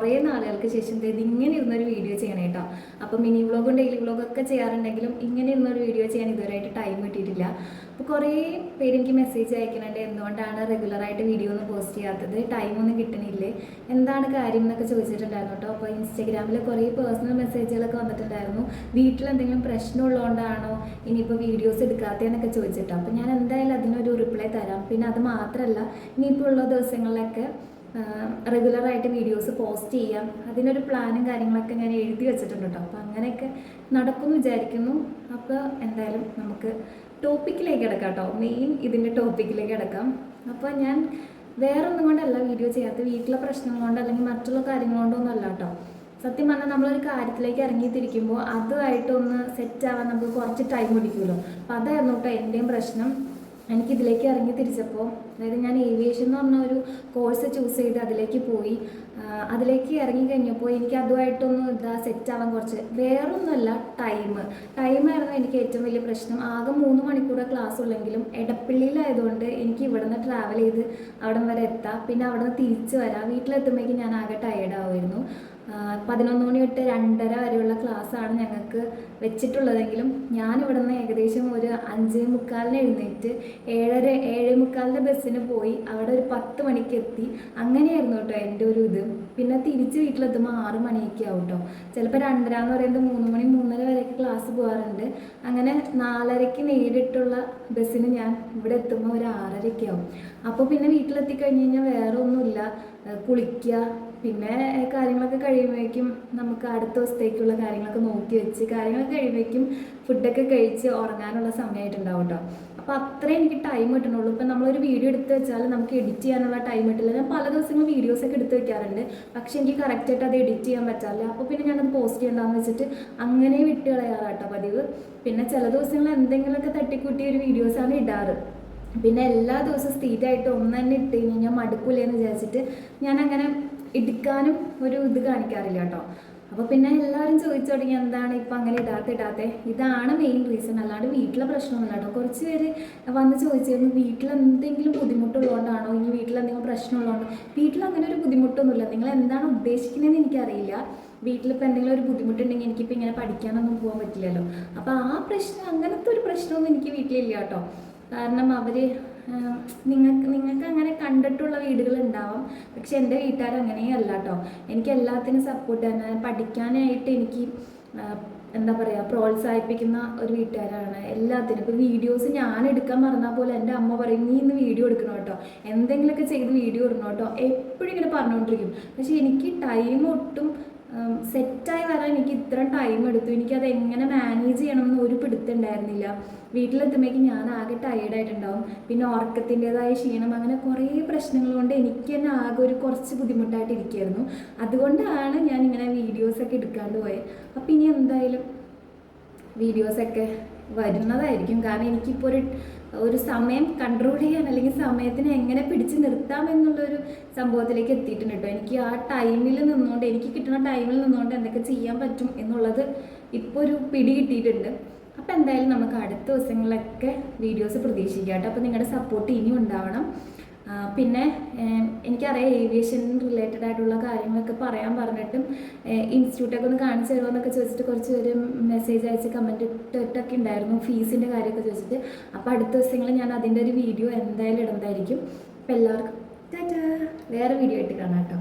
കുറേ നാളുകൾക്ക് ശേഷം ഇത് ഇങ്ങനെ ഇരുന്നൊരു വീഡിയോ ചെയ്യണം കേട്ടോ. അപ്പോൾ മിനി വ്ളോഗും ഡെയിലി വ്ളോഗും ഒക്കെ ചെയ്യാറുണ്ടെങ്കിലും ഇങ്ങനെ ഇരുന്നൊരു വീഡിയോ ചെയ്യാൻ ഇതുവരെയായിട്ട് ടൈം കിട്ടിയിട്ടില്ല. അപ്പോൾ കുറേ പേര് എനിക്ക് മെസ്സേജ് അയക്കുന്നുണ്ട് എന്തുകൊണ്ടാണ് റെഗുലറായിട്ട് വീഡിയോ ഒന്നും പോസ്റ്റ് ചെയ്യാത്തത്? ടൈം ഒന്നും കിട്ടണില്ലേ? എന്താണ് കാര്യം എന്നൊക്കെ ചോദിച്ചിട്ടുണ്ടായിരുന്നു കേട്ടോ. അപ്പോൾ ഇൻസ്റ്റഗ്രാമിൽ കുറേ പേഴ്സണൽ മെസ്സേജുകളൊക്കെ വന്നിട്ടുണ്ടായിരുന്നു. വീട്ടിൽ എന്തെങ്കിലും പ്രശ്നമുള്ളതുകൊണ്ടാണോ ഇനിയിപ്പോൾ വീഡിയോസ് എടുക്കാത്തതെന്നൊക്കെ ചോദിച്ചിട്ടോ. അപ്പോൾ ഞാൻ എന്തായാലും അതിനൊരു റിപ്ലൈ തരാം. പിന്നെ അത് മാത്രമല്ല ഇനിയിപ്പോൾ ഉള്ള ദിവസങ്ങളിലൊക്കെ റെഗുലറായിട്ട് വീഡിയോസ് പോസ്റ്റ് ചെയ്യാം. അതിനൊരു പ്ലാനും കാര്യങ്ങളൊക്കെ ഞാൻ എഴുതി വെച്ചിട്ടുണ്ട് കേട്ടോ അപ്പോൾ അങ്ങനെയൊക്കെ നടക്കുമെന്ന് വിചാരിക്കുന്നു. അപ്പോൾ എന്തായാലും നമുക്ക് ടോപ്പിക്കിലേക്ക് കിടക്കാം കേട്ടോ മെയിൻ ഇതിന്റെ ടോപ്പിക്കിലേക്ക് കിടക്കാം. അപ്പോൾ ഞാൻ വേറെ ഒന്നും കൊണ്ടല്ല വീഡിയോ ചെയ്യാത്ത വീട്ടിലെ പ്രശ്നങ്ങൾ കൊണ്ട് അല്ലെങ്കിൽ മറ്റുള്ള കാര്യങ്ങൾ കൊണ്ടൊന്നും അല്ല കേട്ടോ സത്യം പറഞ്ഞാൽ നമ്മളൊരു കാര്യത്തിലേക്ക് ഇറങ്ങിത്തിരിക്കുമ്പോൾ അതുമായിട്ടൊന്ന് സെറ്റ് ആവാൻ നമുക്ക് കുറച്ച് ടൈം പിടിക്കുമല്ലോ. അപ്പോൾ അതായിരുന്നു കേട്ടോ എന്റെയും പ്രശ്നം. എനിക്ക് ഇതിലേക്ക് ഇറങ്ങി തിരിച്ചപ്പോൾ അതായത് ഞാൻ ഏവിയേഷൻ എന്ന് പറഞ്ഞ ഒരു കോഴ്സ് ചൂസ് ചെയ്ത് അതിലേക്ക് പോയി. അതിലേക്ക് ഇറങ്ങി കഴിഞ്ഞപ്പോൾ എനിക്ക് അതുമായിട്ടൊന്നും ഇതാ സെറ്റ് ആവാൻ കുറച്ച് വേറൊന്നുമല്ല ടൈം ടൈമായിരുന്നു എനിക്ക് ഏറ്റവും വലിയ പ്രശ്നം. ആകെ മൂന്ന് മണിക്കൂർ ക്ലാസ് ഉള്ളെങ്കിലും എടപ്പള്ളിയിലായതുകൊണ്ട് എനിക്ക് ഇവിടെ നിന്ന് ട്രാവൽ ചെയ്ത് അവിടം വരെ എത്താം. പിന്നെ അവിടെ നിന്ന് തിരിച്ച് വരാം. വീട്ടിലെത്തുമ്പോഴേക്കും ഞാൻ ആകെ ടയേർഡ് ആവുമായിരുന്നു. പതിനൊന്ന് മണി തൊട്ട് രണ്ടര വരെയുള്ള ക്ലാസ്സാണ് ഞങ്ങൾക്ക് വെച്ചിട്ടുള്ളതെങ്കിലും ഞാൻ ഇവിടെ നിന്ന് ഏകദേശം ഒരു അഞ്ചേ മുക്കാലിന് എഴുന്നേറ്റ് ഏഴര ഏഴേ മുക്കാലിന്റെ ബസ്സിന് പോയി അവിടെ ഒരു പത്ത് മണിക്ക് എത്തി. അങ്ങനെയായിരുന്നു കേട്ടോ എന്റെ ഒരു ഇത്. പിന്നെ തിരിച്ച് വീട്ടിലെത്തുമ്പോൾ ആറ് മണിയൊക്കെ ആവും കേട്ടോ. ചിലപ്പോൾ രണ്ടര എന്ന് പറയുന്നത് മൂന്ന് മണി മൂന്നര വരെയൊക്കെ ക്ലാസ് പോകാറുണ്ട്. അങ്ങനെ നാലരയ്ക്ക് നേരിട്ടുള്ള ബസ്സിന് ഞാൻ ഇവിടെ എത്തുമ്പോൾ ഒരു ആറരയ്ക്ക് ആവും. അപ്പോൾ പിന്നെ വീട്ടിലെത്തി കഴിഞ്ഞ് കഴിഞ്ഞാൽ വേറെ ഒന്നുമില്ല കുളിക്കുക പിന്നെ കാര്യങ്ങളൊക്കെ കഴിയുമ്പോഴേക്കും നമുക്ക് അടുത്ത ദിവസത്തേക്കുള്ള കാര്യങ്ങളൊക്കെ നോക്കി വെച്ച് കാര്യങ്ങളൊക്കെ കഴിയുമ്പോഴേക്കും ഫുഡൊക്കെ കഴിച്ച് ഉറങ്ങാനുള്ള സമയമായിട്ടുണ്ടാവും കേട്ടോ അപ്പോൾ അത്രേ എനിക്ക് ടൈം കിട്ടണുള്ളൂ. ഇപ്പം നമ്മളൊരു വീഡിയോ എടുത്ത് വെച്ചാൽ നമുക്ക് എഡിറ്റ് ചെയ്യാനുള്ള ടൈം കിട്ടില്ല. ഞാൻ പല ദിവസങ്ങളും വീഡിയോസൊക്കെ എടുത്ത് വെക്കാറുണ്ട്. പക്ഷെ എനിക്ക് കറക്റ്റായിട്ട് അത് എഡിറ്റ് ചെയ്യാൻ പറ്റാറില്ല. അപ്പോൾ പിന്നെ ഞാനത് പോസ്റ്റ് ചെയ്യണ്ടെന്ന് വെച്ചിട്ട് അങ്ങനെ വിട്ട് കളയാറാട്ടോ പതിവ്. പിന്നെ ചില ദിവസങ്ങളിൽ എന്തെങ്കിലുമൊക്കെ തട്ടിക്കൂട്ടി ഒരു വീഡിയോസാണ് ഇടാറ്. പിന്നെ എല്ലാ ദിവസവും സ്ഥിരമായിട്ട് ഒന്ന് തന്നെ ഇട്ട് കഴിഞ്ഞ് കഴിഞ്ഞാൽ മടുക്കൂലെന്ന് വിചാരിച്ചിട്ട് ഞാൻ എടുക്കാനും ഒരു ഇത് കാണിക്കാറില്ല കേട്ടോ. അപ്പോൾ പിന്നെ എല്ലാവരും ചോദിച്ചു തുടങ്ങി എന്താണ് ഇപ്പം അങ്ങനെ ഇടാത്ത ഇടാത്തെ? ഇതാണ് മെയിൻ റീസൺ അല്ലാണ്ട് വീട്ടിലെ പ്രശ്നമൊന്നുമില്ല കേട്ടോ. കുറച്ച് പേര് വന്ന് ചോദിച്ചിരുന്നു വീട്ടിൽ എന്തെങ്കിലും ബുദ്ധിമുട്ടുള്ളതുകൊണ്ടാണോ ഇനി വീട്ടിൽ എന്തെങ്കിലും പ്രശ്നമുള്ളതുകൊണ്ടോ വീട്ടിൽ അങ്ങനെ ഒരു ബുദ്ധിമുട്ടൊന്നുമില്ല. നിങ്ങൾ എന്താണ് ഉദ്ദേശിക്കുന്നതെന്ന് എനിക്കറിയില്ല. വീട്ടിലിപ്പോൾ എന്തെങ്കിലും ഒരു ബുദ്ധിമുട്ടുണ്ടെങ്കിൽ എനിക്കിപ്പോൾ ഇങ്ങനെ പഠിക്കാനൊന്നും പോകാൻ പറ്റില്ലല്ലോ. അപ്പോൾ ആ പ്രശ്നം അങ്ങനത്തെ ഒരു പ്രശ്നമൊന്നും എനിക്ക് വീട്ടിലില്ല കേട്ടോ. കാരണം അവർ നിങ്ങൾക്ക് നിങ്ങൾക്ക് അങ്ങനെ കണ്ടിട്ടുള്ള വീടുകൾ ഉണ്ടാവാം പക്ഷെ എന്റെ വീട്ടുകാർ അങ്ങനെയല്ല കേട്ടോ എനിക്ക് എല്ലാത്തിനും സപ്പോർട്ട് തന്നെ പഠിക്കാനായിട്ട് എനിക്ക് എന്താ പറയുക പ്രോത്സാഹിപ്പിക്കുന്ന ഒരു വീട്ടുകാരാണ് എല്ലാത്തിനും. ഇപ്പോൾ വീഡിയോസ് ഞാൻ എടുക്കാൻ പറഞ്ഞാൽ പോലെ എന്റെ അമ്മ പറയും നീ ഇന്ന് വീഡിയോ എടുക്കണം കേട്ടോ എന്തെങ്കിലുമൊക്കെ ചെയ്ത് വീഡിയോ ഇടണം കേട്ടോ എപ്പോഴും ഇങ്ങനെ പറഞ്ഞുകൊണ്ടിരിക്കും. പക്ഷേ എനിക്ക് ടൈം ഒട്ടും സെറ്റായി എനിക്ക് ഇത്ര ടൈം എടുത്തു. എനിക്കത് എങ്ങനെ മാനേജ് ചെയ്യണമെന്ന് ഒരു പിടുത്തുണ്ടായിരുന്നില്ല. വീട്ടിലെത്തുമ്പോഴേക്കും ഞാൻ ആകെ ടയേർഡായിട്ടുണ്ടാവും പിന്നെ ഉറക്കത്തിന്റെതായ ക്ഷീണം അങ്ങനെ കുറേ പ്രശ്നങ്ങൾ കൊണ്ട് എനിക്ക് തന്നെ ആകെ ഒരു കുറച്ച് ബുദ്ധിമുട്ടായിട്ട് അതുകൊണ്ടാണ് ഞാൻ ഇങ്ങനെ വീഡിയോസൊക്കെ എടുക്കാണ്ട് പോയത് അപ്പോൾ ഇനി എന്തായാലും വീഡിയോസൊക്കെ വരുന്നതായിരിക്കും. കാരണം എനിക്കിപ്പോൾ ഒരു ഒരു സമയം കൺട്രോൾ ചെയ്യാൻ അല്ലെങ്കിൽ സമയത്തിനെ എങ്ങനെ പിടിച്ച് നിർത്താം എന്നുള്ളൊരു സംഭവത്തിലേക്ക് എത്തിയിട്ടുണ്ട് കേട്ടോ എനിക്ക് ആ ടൈമിൽ നിന്നുകൊണ്ട് എനിക്ക് കിട്ടുന്ന ടൈമിൽ നിന്നുകൊണ്ട് എന്തൊക്കെ ചെയ്യാൻ പറ്റും എന്നുള്ളത് ഇപ്പോൾ ഒരു പിടി കിട്ടിയിട്ടുണ്ട്. അപ്പോൾ എന്തായാലും നമുക്ക് അടുത്ത ദിവസങ്ങളിലൊക്കെ വീഡിയോസ് പ്രതീക്ഷിക്കാം കേട്ടോ അപ്പോൾ നിങ്ങളുടെ സപ്പോർട്ട് ഇനിയും ഉണ്ടാവണം. പിന്നെ എനിക്കറിയാം ഏവിയേഷൻ റിലേറ്റഡ് ആയിട്ടുള്ള കാര്യങ്ങളൊക്കെ പറയാൻ പറഞ്ഞിട്ടും ഇൻസ്റ്റിറ്റ്യൂട്ടൊക്കെ ഒന്ന് കാണിച്ചു തരുമോ എന്നൊക്കെ ചോദിച്ചിട്ട് കുറച്ച് പേര് മെസ്സേജ് അയച്ച് കമന്റ് ഇട്ടിട്ടൊക്കെ ഉണ്ടായിരുന്നു ഫീസിന്റെ കാര്യമൊക്കെ ചോദിച്ചിട്ട്. അപ്പോൾ അടുത്ത ദിവസങ്ങളിൽ ഞാൻ അതിന്റെ ഒരു വീഡിയോ എന്തായാലും ഇടുന്നതായിരിക്കും. അപ്പോൾ എല്ലാവർക്കും വേറെ വീഡിയോ ആയിട്ട് കാണാം കേട്ടോ.